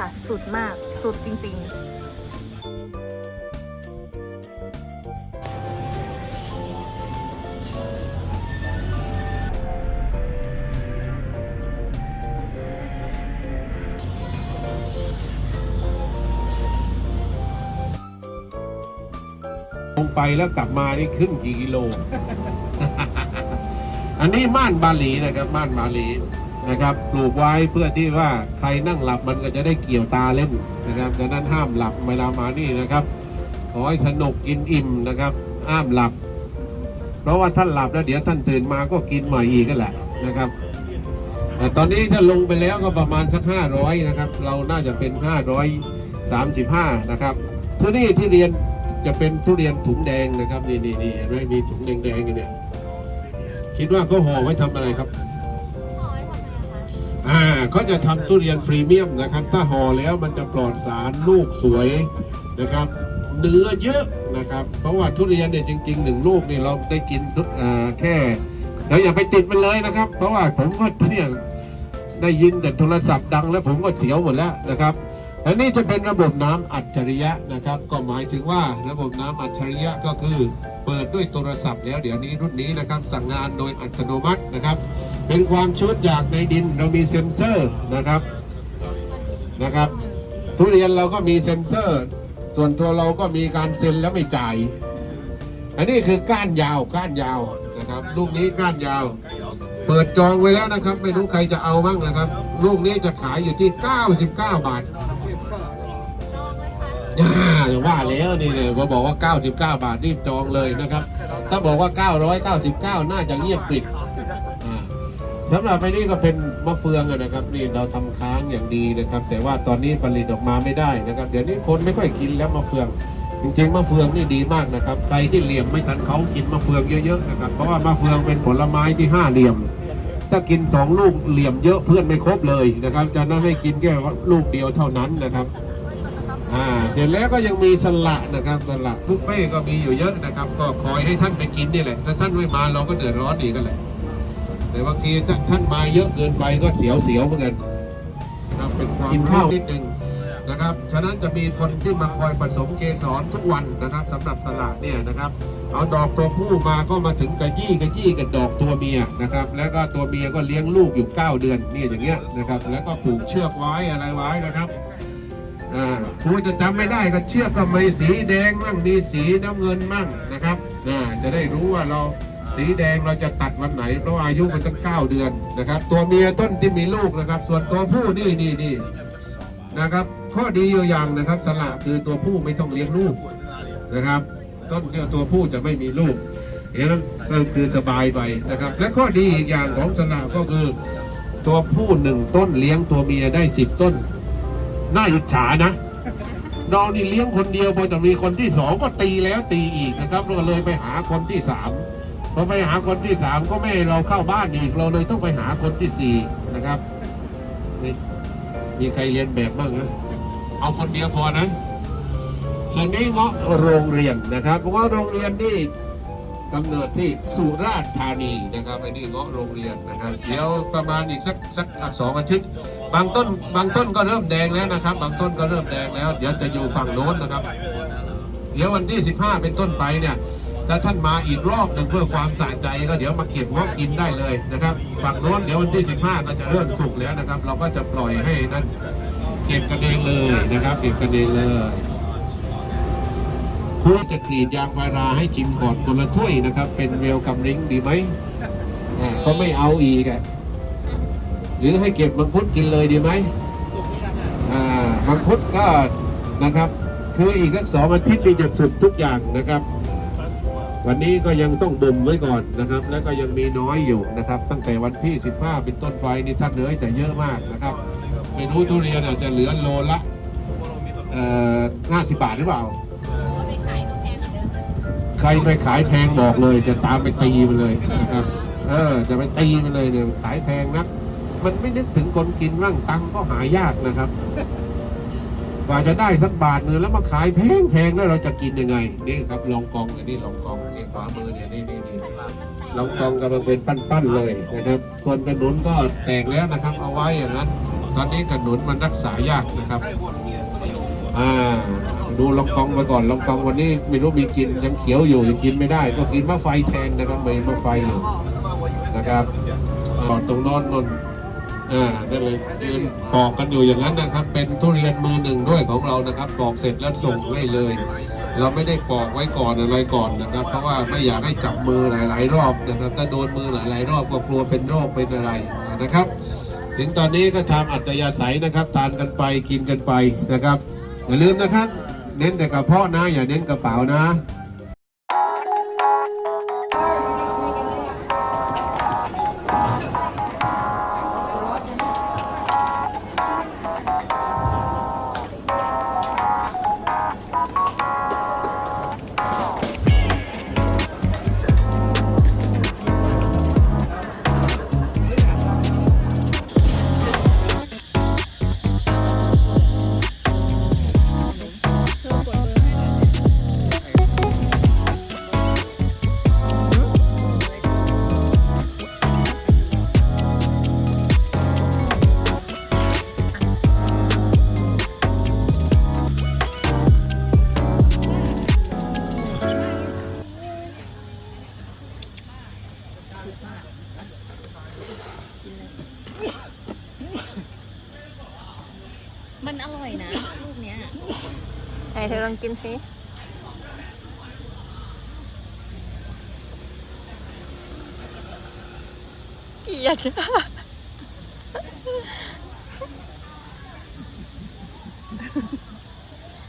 ค่ะ สุดมาก สุดจริงๆลงไปแล้วกลับมานี่ขึ้นกี่กิโล อันนี้ม่านบาหลีนะครับม่านบาหลี นะครับปลูกไว้เพื่อที่ว่าใครนั่งหลับมันก็จะได้เกี่ยวตาเล่นนะครับดังนั้นห้ามหลับเวลามานี่นะครับ ขอให้สนุกกินอิ่มนะครับห้ามหลับ เพราะว่าท่านหลับแล้วเดี๋ยวท่านตื่นมาก็กินใหม่อีกก็แหละนะครับแต่ตอนนี้ถ้าลงไปแล้วก็ประมาณสักห้าร้อยนะครับ เราน่าจะเป็นห้าร้อยสามสิบห้านะครับที่นี่ที่เรียนจะเป็นทุเรียนถุงแดงนะครับ นี่นี่นี่เห็นไหมมีถุงแดงแดงๆอยู่เนี่ยคิดว่าเขาห่อไว้ทำอะไรครับ อ่าเขาจะทำทุเรียนพรีเมียมนะครับ ถ้าห่อแล้วมันจะปลอดสารลูกสวยนะครับ เนื้อเยอะนะครับ เพราะว่าทุเรียนเนี่ยจริงๆหนึ่งลูกเนี่ยเราได้กินอ่าแค่เราอย่าไปติดมันเลยนะครับ เพราะว่าผมก็เนี่ยได้ยินแต่โทรศัพท์ดังแล้วผมก็เสียวหมดแล้วนะครับอันนี้จะเป็นระบบน้ำอัจฉริยะนะครับ ก็หมายถึงว่าระบบน้ำอัจฉริยะก็คือเปิดด้วยโทรศัพท์แล้วเดี๋ยวนี้รุ่นนี้นะครับสั่งงานโดยอัตโนมัตินะครับ เป็นความชื้นจากในดินเรามีเซ็นเซอร์นะครับนะครับ ทุเรียนเราก็มีเซ็นเซอร์ ส่วนตัวเราก็มีการเซ็นแล้วไม่จ่าย อันนี้คือก้านยาวก้านยาวนะครับลูกนี้ก้านยาว เปิดจองไว้แล้วนะครับ ไม่รู้ใครจะเอาบ้างนะครับ ลูกนี้จะขายอยู่ที่ 99 บาทอ่าอย่าว่าแล้วนี่เลยพอบอกว่า 99 บาทรีบจองเลยนะครับ ถ้าบอกว่า 999 น่าจะเงียบกริบ สำหรับไปนี่ก็เป็นมะเฟืองนะครับนี่เราทำค้างอย่างดีนะครับ แต่ว่าตอนนี้ผลิตออกมาไม่ได้นะครับ เดี๋ยวนี้คนไม่ค่อยกินแล้วมะเฟือง จริงๆมะเฟืองนี่ดีมากนะครับใครที่เหลี่ยมไม่ทันเขากินมะเฟืองเยอะๆนะครับเพราะว่ามะเฟืองเป็นผลไม้ที่ห้าเหลี่ยม ถ้ากินสองลูกเหลี่ยมเยอะเพื่อนไม่ครบเลยนะครับจะนั้นให้กินแค่ลูกเดียวเท่านั้นนะครับอ่าเสร็จแล้วก็ยังมีสละนะครับสละบุฟเฟ่ก็มีอยู่เยอะนะครับ ก็คอยให้ท่านไปกินนี่แหละถ้าท่านไม่มาเราก็เดือดร้อนอีกกันแหละ แต่บางทีถ้าท่านมาเยอะเกินไปก็เสียวเสียวๆเหมือนกันนะครับเป็นความกินข้าวนิดนึงนะครับ ฉะนั้นจะมีคนที่มาคอยผสมเกสรทุกวันนะครับสำหรับสละเนี่ยนะครับ เอาดอกตัวผู้มาก็มาถึงกระยี่กระยี่กับดอกตัวเมียนะครับ แล้วก็ตัวเมียก็เลี้ยงลูกอยู่ 9 เดือนนี่อย่างเงี้ยนะครับ แล้วก็ผูกเชือกไว้อะไรไว้นะครับอ่าครูจะจำไม่ได้ก็เชือกก็มีสีแดงมั่งมีสีน้ำเงินมั่งนะครับอ่าจะได้รู้ว่าเรา สีแดงเราจะตัดวันไหน เพราะอายุมันตั้งเก้าเดือนนะครับ ตัวเมียต้นที่มีลูกนะครับ ส่วนตัวผู้นี่นี่นี่นะครับ ข้อดีอยู่อย่างนะครับ สละคือตัวผู้ไม่ต้องเลี้ยงลูกนะครับ ต้นเี่ตัวผู้จะไม่มีลูกอย่างนั้นก็คือสบายไปนะครับ และข้อดีอีกอย่างของสละก็คือ ตัวผู้หนึ่งต้นเลี้ยงตัวเมียได้สิบต้นน่าอิจฉานะน้องนี่เลี้ยงคนเดียวพอจะมีคนที่สองก็ตีแล้วตีอีกนะครับเราเลยไปหาคนที่สาม พอไปหาคนที่สามก็ไม่เราเข้าบ้านอีกเราเลยต้องไปหาคนที่สี่นะครับนี่มีใครเรียนแบบบ้างนะเอาคนเดียวพอนะส่วนนี้เงาะโรงเรียนนะครับเพราะว่าโรงเรียนนี่กำเนิดที่สุราษฎร์ธานีนะครับไอ้นี่เงาะโรงเรียนนะครับเดี๋ยวประมาณอีกสักสักสองอาทิตย์บางต้นบางต้นก็เริ่มแดงแล้วนะครับ บางต้นก็เริ่มแดงแล้ว เดี๋ยวจะอยู่ฝั่งโน้นนะครับ เดี๋ยววันที่ 15 เป็นต้นไปเนี่ย ถ้าท่านมาอีกรอบหนึ่งเพื่อความสะใจก็เดี๋ยวมาเก็บงอกกินได้เลยนะครับฝั่งโน้นเดี๋ยววันที่ 15 ก็จะเริ่มสุกแล้วนะครับ เราก็จะปล่อยให้นั่นเก็บกันเองเลยนะครับ เก็บกันเองเลยครูจะกรีดยางพาราให้ชิมก่อนคนละถ้วยนะครับ เป็นเวลกัมริงดีไหมอ่าก็ไม่เอาอีกอะหรือให้เก็บมังคุดกินเลยดีไหมมังคุดก็นะครับ คืออีกสักสองอาทิตย์นี่จะสุดทุกอย่างนะครับ วันนี้ก็ยังต้องบ่มไว้ก่อนนะครับ แล้วก็ยังมีน้อยอยู่นะครับ ตั้งแต่วันที่ 15 เป็นต้นไปนี่ท่านเหลือจะเยอะมากนะครับ ไม่รู้ทุเรียนอาจจะเหลือโลละเอ่อ50บาทหรือเปล่า ใครไปขายแพงบอกเลย จะตามไปตีมันเลยนะครับ เออ จะไปตีมันเลยเนี่ยขายแพงนัก มันไม่นึกถึงคนกินร่างตังค์ก็หายากนะครับ ว่าจะได้สักบาทหนึงแล้วมาขายแพงแพงแล้วเราจะกินยังไงนี่ครับลองกองอันนี้ลองกองนี่ขวามือเนี่ยนี่นี่นี่ลองกองกำลังเป็นปั้นๆเลยนะครับส่วนกระหนุนก็แตกแล้วนะครับ เอาไว้อย่างนั้น ตอนนี้กระหนุนมันรักษายากนะครับอ่าดูลองกองไปก่อนลองกองวันนี้ไม่รู้มีกินยังเขียวอยู่ยังกินไม่ได้ ก็กินมะไฟแทนนะครับมีมะไฟอยู่นะครับก่อนตรงนอนนน อ่านั่นเลยยืนปอกกันอยู่อย่างนั้นนะครับ เป็นทุเรียนมือหนึ่งด้วยของเรานะครับปอกเสร็จแล้วส่งให้เลย เราไม่ได้ปอกไว้ก่อนอะไรก่อนนะครับ เพราะว่าไม่อยากให้จับมือหลาย ๆ รอบนะครับถ้าโดนมือหลาย ๆ รอบก็กลัวเป็นโรคเป็นอะไรนะครับ ถึงตอนนี้ก็ทำอัตยาศัยนะครับทานกันไปกินกันไปนะครับอย่าลืมนะครับ เน้นแต่กระเพาะนะ อย่าเน้นกระเป๋านะ เธอลองกินสิเกลียด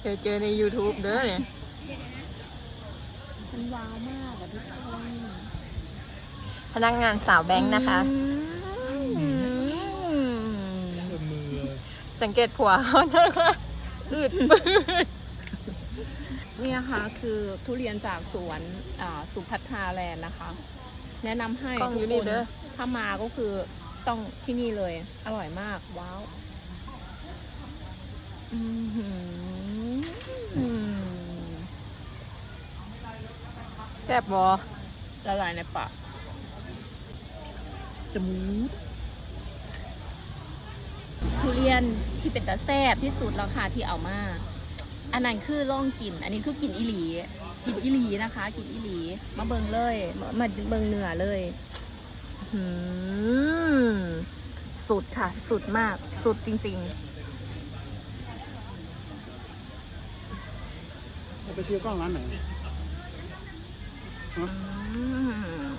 เดี๋ยวเจอใน YouTube เด้อเนี่ย มันว้าวมากอะทุกคนพนักงานสาวแบงค์นะคะอืมสังเกตผัวเขานะคะอืดปืด นี่นะคะคือทุเรียนจากสวนอ่าสุพัทราแลนด์นะคะ แนะนำให้กล้องทุอกยู่คนี่นเด้อถ้ามาก็คือต้องที่นี่เลย อร่อยมาก ว้าวอือหืออืมแซ่บบอละลายในปากจมูกทุเรียนที่เป็นตาแซ่บที่สุดแล้วค่ะที่เอามา อันนั้นคือล่องกิน อันนี้คือกินอีหลี กินอีหลีนะคะ กินอีหลี มาเบิงเลย มามาเบิงเนื้อเลยหืมสุดค่ะ สุดมาก สุดจริงจะไปซื้อกล้องร้านไหนๆอืม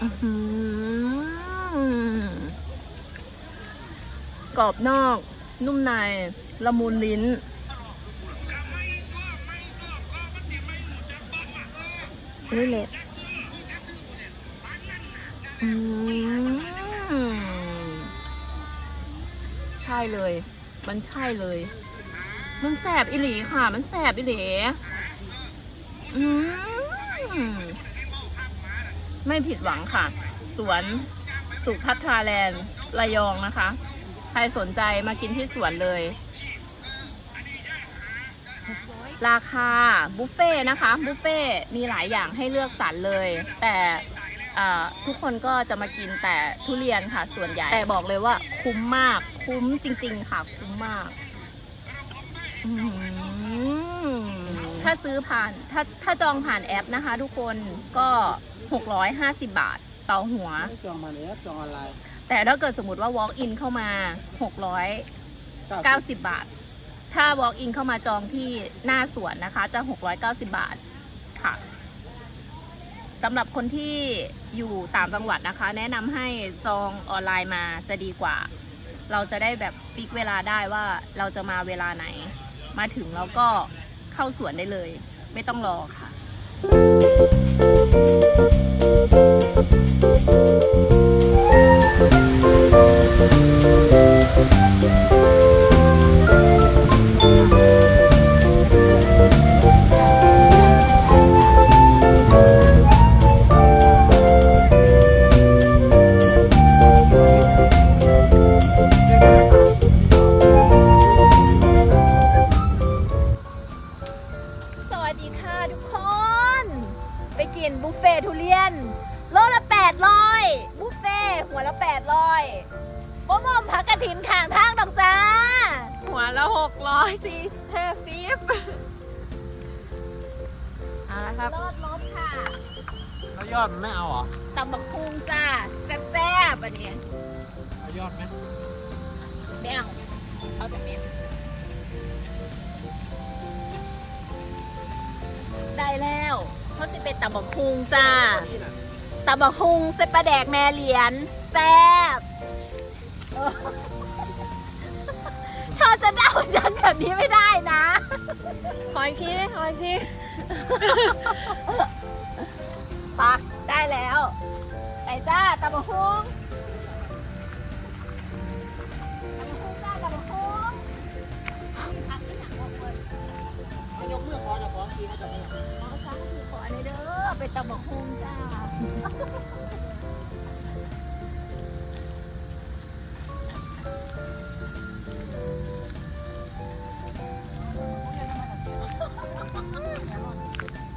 อื้อหือกรอบนอก นุ่มใน ละมุนลิ้นเฮ้ยเละอืมใช่เลย มันใช่เลย มันแสบอิหลีค่ะ มันแสบอิหลีอืมไม่ผิดหวังค่ะ สวนสุพัทราแลนด์ระยองนะคะ ใครสนใจมากินที่สวนเลย ราคาบุฟเฟ่ต์นะคะบุฟเฟ่ต์มีหลายอย่างให้เลือกสรรเลย แต่อ่าทุกคนก็จะมากินแต่ทุเรียนค่ะส่วนใหญ่ แต่บอกเลยว่าคุ้มมากคุ้มจริง ๆ ค่ะ คุ้มมากอื้อหือถ้าซื้อผ่านถ้าถ้าจองผ่านแอปนะคะ ทุกคนก็650 บาทต่อหัวไม่จองมาแล้วจองออนไลน์แต่ถ้าเกิดสมมติว่า walk in เข้ามา600เก้า90 บาท ถ้า walk in เข้ามาจองที่หน้าสวนนะคะจะ 690 บาทค่ะสำหรับคนที่อยู่ต่างจังหวัดนะคะ แนะนำให้จองออนไลน์มาจะดีกว่า เราจะได้แบบฟิกเวลาได้ว่าเราจะมาเวลาไหน มาถึงเราก็เข้าสวนได้เลย ไม่ต้องรอค่ะเถินข้างทางดอกจ้า หัวละหกร้อยสี่แท้ฟีบเอาละครับ รอดลบค่ะแล้วยอดมันไม่เอาเหรอตำบักคุงจ้าแซ่บๆอันนี้เอายอดไหมไม่เอา เอาแต่เม็ดได้แล้วเขาจะเป็นตำบักคุงจ้าตำบักคุงเส้นปลาแดกแม่เหรียญแซ่บ เออเธอจะเดาฉันแบบนี้ไม่ได้นะ ขออีกทีขออีกทีปักได้แล้วไปจ้าตำบักฮุงตำบักฮุงจ้าตำบักฮุงมีผักที่หนังออกเลยเอายกมือขอจะขอทีนะจะไม่เอาขอจ้าคือขออันนี้เด้อเป็นตำบักฮุงจ้า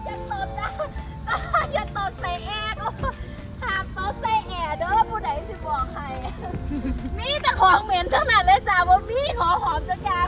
อย่าตดนะอย่าตดใส่แอร์ก็ห้ามตดใส่แอร์เด้อผู้ใดสิบอกใครมีแต่ของเหม็นเท่านั้นเลยจ้าว่ามีขอหอมจักอย่าง